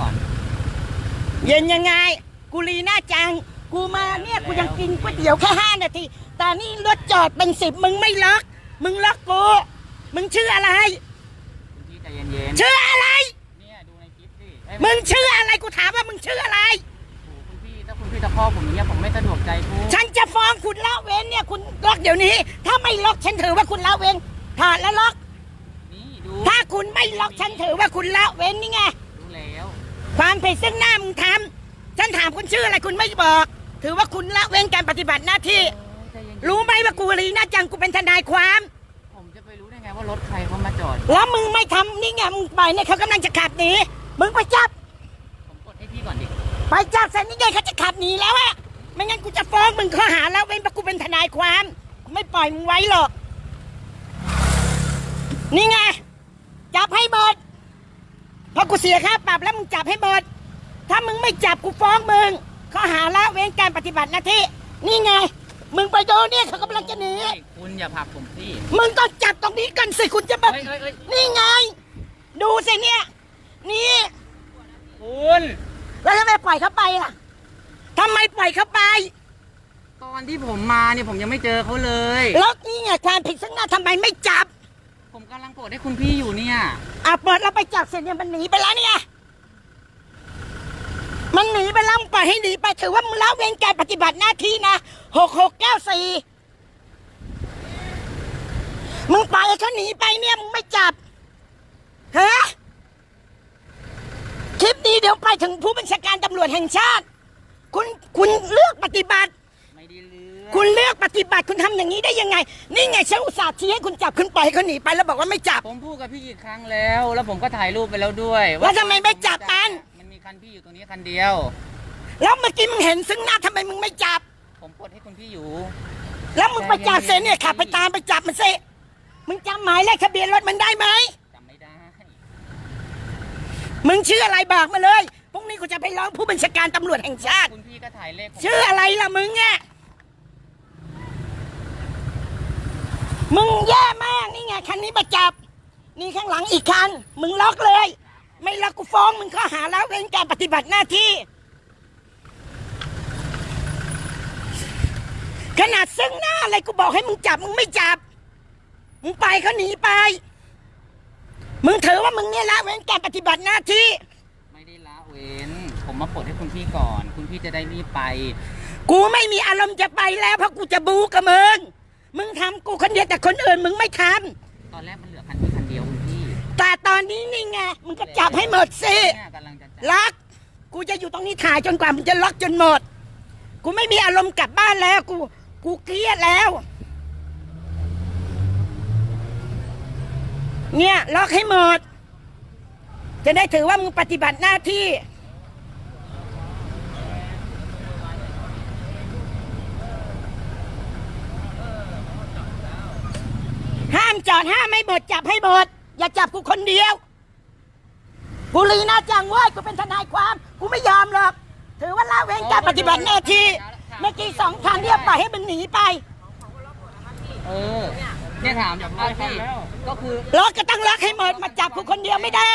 ก่อน เย็นยังไง กูรีหน้าจัง กูมาเนี่ยกูยังกินก๋วยเตี๋ยวแค่ห้านาที แต่นี่รถจอดเป็นสิบมึงไม่ล็อก มึงล็อกกู มึงชื่ออะไร คุณพี่ใจเย็นชื่ออะไร ๆเนี่ยดูในคลิปสิเอ้ยมึงชื่ออะไรกูถามว่ามึงชื่ออะไรโอ้โหคุณพี่ถ้าคุณพี่ตะคอกผมอย่างเงี้ยผมไม่สะดวกใจคุณฉันจะฟ้องคุณละเว้นเนี่ยคุณล็อกเดี๋ยวนี้ ถ้าไม่ล็อกฉันถือว่าคุณละเว้นถอดแล้วล็อก นี่ดูถ้าคุณไม่ล็อกฉันถือว่าคุณละเว้นนี่ไงรู้แล้ว ความผิดซึ่งหน้ามึงทำฉันถามคุณชื่ออะไรคุณไม่บอก ถือว่าคุณละเว้นการปฏิบัติหน้าที่โอ้ยใจเย็นๆรู้ไหมว่ากูรีหน้าจังกูเป็นทนายความ ผมจะไปรู้ได้ไงว่ารถใครเขามาจอด แล้วมึงไม่ทำนี่ไงมึงไปเนี่ยเขากำลังจะขับหนีมึงไปจับ ผมกดให้พี่ก่อนดิไปจับเสร็จนี่ไงเขาจะขับหนีแล้วอะไม่งั้นกูจะฟ้องมึงข้อหาแล้วเว้นเพราะกูเป็นทนายความกูไม่ปล่อยมึงไว้หรอก นี่ไงจับให้หมดเพราะกูเสียค่าปรับ แล้วมึงจับให้หมด ถ้ามึงไม่จับกูฟ้องมึงข้อหาละเว้นการปฏิบัติหน้าที่ นี่ไง มึงไปดูเนี่ยเขากำลังจะหนี เฮ้ยคุณอย่าผลักผมสิ มึงต้องจับตรงนี้กันสิคุณจะมาเฮ้ยเฮ้ยเฮ้ย นี่ไง ดูสิเนี่ย นี่ คุณ แล้วทำไมปล่อยเขาไปล่ะทำไมปล่อยเขาไป ตอนที่ผมมาเนี่ยผมยังไม่เจอเขาเลย แล้วนี่ไงความผิดซึ่งหน้าทำไมไม่จับผมกำลังกดให้คุณพี่อยู่เนี่ย อะเปิดแล้วไปจับเสร็จเนี่ยมันหนีไปแล้วเนี่ย มันหนีไปแล้วมึงปล่อยให้หนีไปถือว่ามึงละเว้นการปฏิบัติหน้าที่นะหกหกเก้าสี่มึงปล่อยให้เขาหนีไปเนี่ยมึงไม่จับฮะคลิปนี้เดี๋ยวไปถึงผู้บัญชาการตำรวจแห่งชาติ คุณคุณเลือกปฏิบัติ ไม่ได้เลือกคุณเลือกปฏิบัติคุณทำอย่างนี้ได้ยังไง นี่ไงฉันอุตส่าห์ชี้ให้คุณจับคุณปล่อยให้เขาหนีไปแล้วบอกว่าไม่จับผมพูดกับพี่กี่ครั้งแล้ว แล้วผมก็ถ่ายรูปไปแล้วด้วยแล้วทำไมไม่จับมันมันมี คันพี่อยู่ตรงนี้คันเดียว แล้วเมื่อกี้มึงเห็นซึ่งหน้าทำไมมึงไม่จับ ผมกดให้คุณพี่อยู่ แล้วมึงไปจับเสร็จเนี่ยขับไปตามไปจับมันสิมึงจำหมายเลขทะเบียนรถมันได้ไหมจำไม่ได้ มึงชื่ออะไรบอกมาเลยพรุ่งนี้กูจะไปร้องผู้บัญชาการตำรวจแห่งชาติ คุณพี่ก็ถ่ายเลขผมชื่ออะไรล่ะมึงเนี่ยมึงแย่มากนี่ไงคันนี้มาจับ นี่ข้างหลังอีกคัน มึงล็อกเลย ไม่ล็อกกูฟ้องมึงข้อหาแล้วเว้นการปฏิบัติหน้าที่ ขนาดซึ่งหน้าอะไรกูบอกให้มึงจับมึงไม่จับ มึงไปเขาหนีไป มึงถือว่ามึงเนี่ยละเว้นการปฏิบัติหน้าที่ ไม่ได้ละเว้น ผมมาปลดให้คุณพี่ก่อน คุณพี่จะได้รีบไป กูไม่มีอารมณ์จะไปแล้วเพราะกูจะบูกับมึง มึงทำกูคนเดียวแต่คนอื่นมึงไม่ทตอนแรก แต่ตอนนี้นี่ไงมึงก็จับให้หมดสิเนี่ยกำลังจะจับล็อกกูจะอยู่ตรงนี้ถ่ายจนกว่ามึงจะล็อกจนหมด กูไม่มีอารมณ์กลับบ้านแล้วกู กูเครียดแล้ว เนี่ยล็อกให้หมด จะได้ถือว่ามึงปฏิบัติหน้าที่ ห้ามจอดห้ามไม่หมดจับให้หมด อย่าจับกูคนเดียว กูรีน่าจังเว้ยกูเป็นทนายความ กูไม่ยอมหรอก ถือว่าละเว้นการปฏิบัติหน้าที่ เมื่อกี้สองคันเนี่ยปล่อยให้มันหนีไป เออเนี่ยถามจากบ้านพี่ก็คือล็อกก็ต้องล็อกให้หมดมาจับกูคนเดียวไม่ได้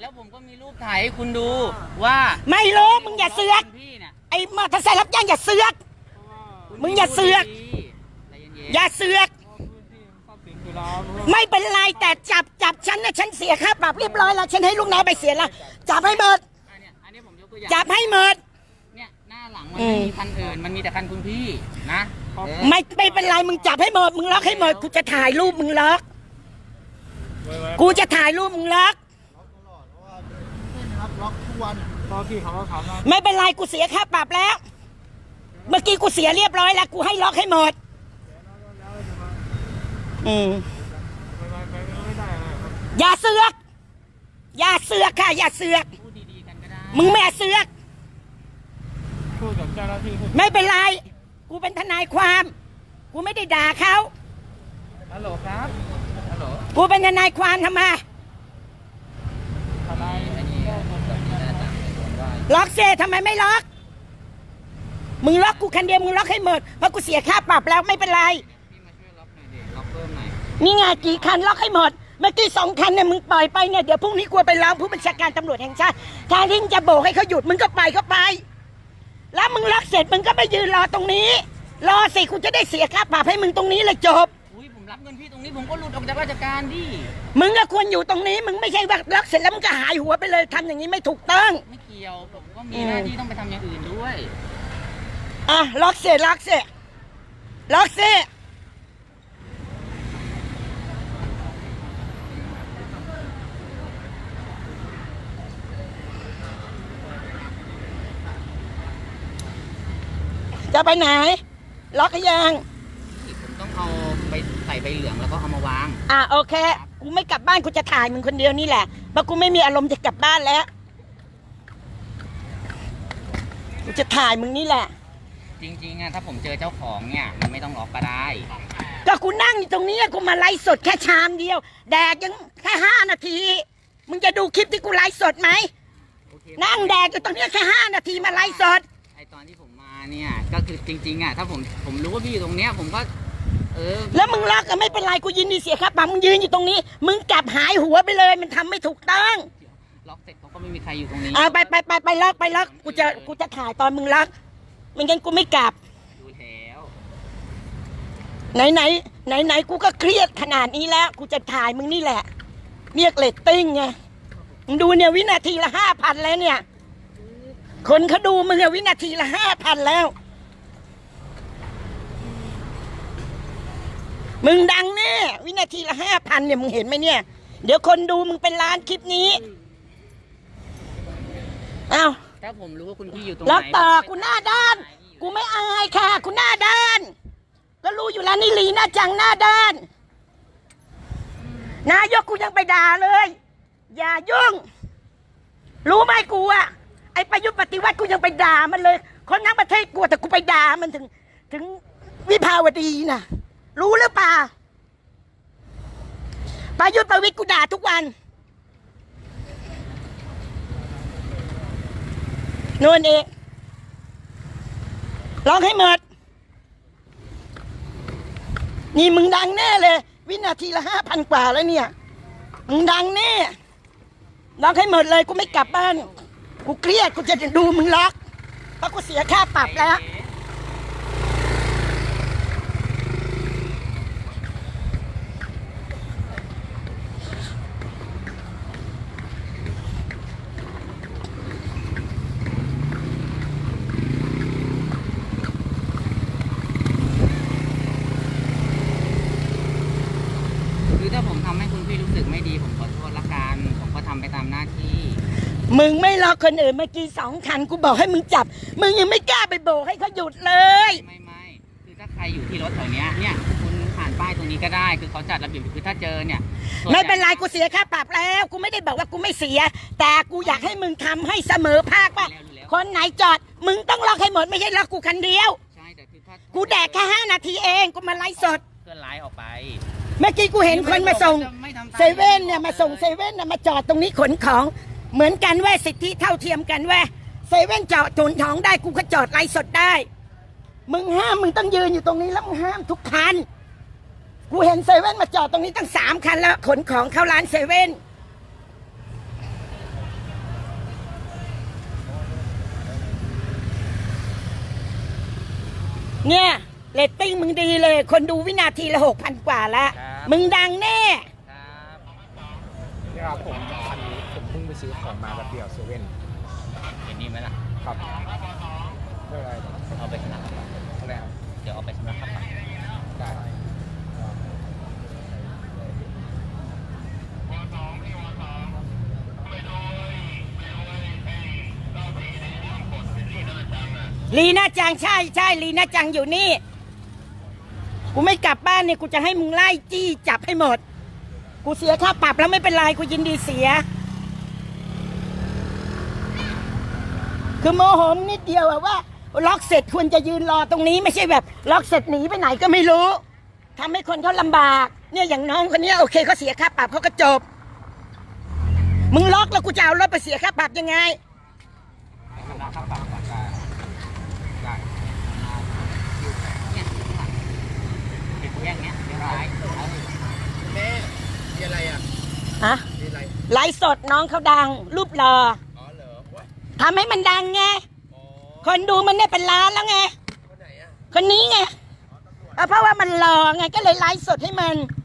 แล้วผมก็มีรูปถ่ายให้คุณดูว่าไม่รู้มึงอย่าเสือกคุณพี่เนี่ยไอ้มอเตอร์ไซค์รับจ้างอย่าเสือก มึงอย่าเสือกใจเย็นๆอย่าเสือก ไม่เป็นไรแต่จับจับฉันนะฉันเสียค่าปรับเรียบร้อยแล้วฉันให้ลูกน้องไปเสียแล้วจับให้หมดอันเนี้ยอันนี้ผมยกตัวอย่างจับให้หมดเนี่ยหน้าหลังมันอืไม่มมีคันอื่นมันมีแต่คันคุณพี่นะเออไม่ไม่เป็นไรมึงจับให้หมดมึงล็อกให้หมดกูจะถ่ายรูปมึงล็อกกูจะถ่ายรูปมึงล็อกครับล็อกทุกวันตอนที่เขาถามนะไม่เป็นไรกูเสียค่าปรับแล้ว เมื่อกี้กูเสียเรียบร้อยแล้วกูให้ล็อกให้หมดอืม ไปไปไปไม่ได้นะครับ อย่าเสือก อย่าเสือกค่ะ อย่าเสือก พูดดีๆกันก็ได้มึงไม่เสือก พูดกับเจ้าหน้าที่พูดไม่เป็นไร กูเป็นทนายความ กูไม่ได้ด่าเขา ฮัลโหลครับฮัลโหลกูเป็นทนายความทำไมทนายอันนี้แบบนี้น่าจะโดนว่าล็อกเซทำไมไม่ล็อก มึงล็อกกูคันเดียวมึงล็อกให้หมด เพราะกูเสียค่าปรับแล้วไม่เป็นไร พี่มาช่วยล็อกหน่อยดิล็อกเพิ่มหน่อย นี่ไงกี่คันล็อกให้หมด เมื่อกี้สองคันเนี่ยมึงปล่อยไปเนี่ยเดี๋ยวพรุ่งนี้กลัวไปร้องผู้บัญชาการตำรวจแห่งชาติแทนที่จะโบกให้เขาหยุดมึงก็ไปก็ไป แล้วมึงล็อกเสร็จมึงก็ไปยืนรอตรงนี้ รอสิกูจะได้เสียค่าปรับให้มึงตรงนี้เลยจบอุ้ยผมรับเงินพี่ตรงนี้ผมก็หลุดออกจากราชการดิมึงก็ควรอยู่ตรงนี้ มึงไม่ใช่ว่าล็อกเสร็จแล้วมึงก็หายหัวไปเลยทำอย่างนี้ไม่ถูกต้อง ไม่เกี่ยวผมก็มีหน้าที่ต้องไปทำอย่างอื่นด้วยอะล็อกเสร็จล็อกเสร็จล็อกเสร็จ จะไปไหน ล็อกหรือยังผมต้องเอาไปใส่ใบเหลืองแล้วก็เอามาวาง อะโอเค กูไม่กลับบ้านกูจะถ่ายมึงคนเดียวนี่แหละเพราะกูไม่มีอารมณ์จะกลับบ้านแล้ว กูจะถ่ายมึงนี่แหละ จริงๆอะถ้าผมเจอเจ้าของเนี่ยมันไม่ต้องล็อกก็ได้ ก็กูนั่งอยู่ตรงนี้กูมาไลฟ์สดแค่ชามเดียว แดกยังแค่ห้านาที มึงจะดูคลิปที่กูไลฟ์สดไหม โอเคนั่งแดกอยู่ตรงนี้แค่ห้านาทีมาไลฟ์สด ไอตอนที่ผมมา เนี่ยก็คือจริงๆอะถ้าผมผมรู้ว่าพี่อยู่ตรงเนี้ยผมก็ เออแล้วมึงล็อกก็ไม่เป็นไรกูยินดีเสียครับปะมึงยืนอยู่ตรงนี้ มึงกลับหายหัวไปเลย มันทำไม่ถูกต้องล็อกเสร็จเขาก็ไม่มีใครอยู่ตรงนี้เอาไปไปไปไปล็อกไปล็อกกูจะกูจะถ่ายตอนมึงล็อกไม่งั้นกูไม่กลับ ดูแล้วไหนไหนไหนไหนกูก็เครียดขนาดนี้แล้ว กูจะถ่ายมึงนี่แหละ เรียกเลตติ้งไงมึงดูเนี่ยวินาทีละห้าพันแล้วเนี่ย คนเขาดูมึงอะวินาทีละห้าพันแล้ว มึงดังแน่วินาทีละห้าพันเนี่ยมึงเห็นไหมเนี่ย เดี๋ยวคนดูมึงเป็นล้านคลิปนี้อ้าวถ้าผมรู้ว่าคุณพี่อยู่ตรงไหนล็อกต่อกูหน้าด้าน กูไม่อายค่ะกูหน้าด้าน ก็รู้อยู่แล้วนี่ลีหน้าจังหน้าด้าน นายกกูยังไปด่าเลย อย่ายุ่งรู้ไหมกูอะ ไอประยุทธ์ปฏิวัติกูยังไปด่ามันเลย คนทั้งประเทศกลัวแต่กูไปด่ามันถึง ถึงวิภาวดีนะรู้หรือเปล่าประยุทธ์ประวิตรกูด่าทุกวันนู่นเองร้องให้หมด นี่มึงดังแน่เลย วินาทีละห้าพันกว่าแล้วเนี่ย มึงดังแน่ล็อกให้หมดเลยกูไม่กลับบ้าน กูเครียดกูจะดูมึงล็อกเพราะกูเสียค่าปรับแล้ว คือถ้าผมทำให้คุณพี่รู้สึกไม่ดีผมขอโทษละกัน ผมก็ทำไปตามหน้าที่ มึงไม่ล็อกคนอื่นเมื่อกี้สองคันกูบอกให้มึงจับ มึงยังไม่กล้าไปโบกให้เขาหยุดเลย ไม่ไม่คือถ้าใครอยู่ที่รถแถวเนี้ยเนี่ยคุณผ่านป้ายตรงนี้ก็ได้ คือเขาจัดระเบียบคือถ้าเจอเนี่ยส่วใหญ่ไม่เป็นไรกูเสียค่าปรับแล้ว กูไม่ได้บอกว่ากูไม่เสีย แต่กูอยากให้มึงทำให้เสมอภาคว่าคนไหนจอด มึงต้องล็อกให้หมดไม่ใช่ล็อกกูคันเดียว ใช่แต่คือถ้ากูแดกแค่ห้านาทีเองกูมาไลฟ์สดเคลื่อนไลฟ์ออกไปเมื่อกี้กูเห็นคนมาส่งเซเว่นเนี่ยมาส่งเซเว่นน่ะมาจอดตรงนี้ขนของ เหมือนกันเว้ยสิทธิเท่าเทียมกันเว้ยเซเว่นจอดขนของได้กูก็จอดไลฟ์สดได้ มึงห้ามมึงต้องยืนอยู่ตรงนี้แล้วมึงห้ามทุกคัน กูเห็นเซเว่นมาจอดตรงนี้ตั้งสามคันแล้วขนของเข้าร้านเซเว่นเนี่ยเรตติ้งมึงดีเลย คนดูวินาทีละหกพันกว่าละ มึงดังแน่ ครับ ซื้อของมาแบบเดียวเซเว่นเห็นนี่ไหมล่ะ ครับไม่เป็นไรเอาไปสนับอะไรครับเดี๋ยวเอาไปสนับครับได้ลีน่าจังใช่ใช่ลีน่าจังอยู่นี่ กูไม่กลับบ้านเนี่ย กูจะให้มึงไล่จี้จับให้หมด กูเสียค่าปรับแล้วไม่เป็นไร กูยินดีเสีย คือโมโหมนิดเดียวอะว่า ล็อกเสร็จควรจะยืนรอตรงนี้ไม่ใช่แบบ ล็อกเสร็จหนีไปไหนก็ไม่รู้ทำให้คนเขาลำบาก เนี่ยอย่างน้องคนเนี้ยโอเคเขาเสียค่าปรับเขาก็จบ มึงล็อกแล้วกูจะเอารถไปเสียค่าปรับยังไงสนับครับได้ได้เนี่ยข้างหลังปิดแยกเนี้ยเดี๋ยวร้ายเอาแม่มีอะไรอะ ฮะนี่อะไร ไลฟ์สดน้องเขาดัง รูปหลออ๋อเหรอโอ๊ย ทำให้มันดังไงอ๋อคนดูมันได้เป็นล้านแล้วไง คนไหนอะคนนี้ไงเออเพราะว่ามันหล่อไงก็เลยไลฟ์สดให้มันอ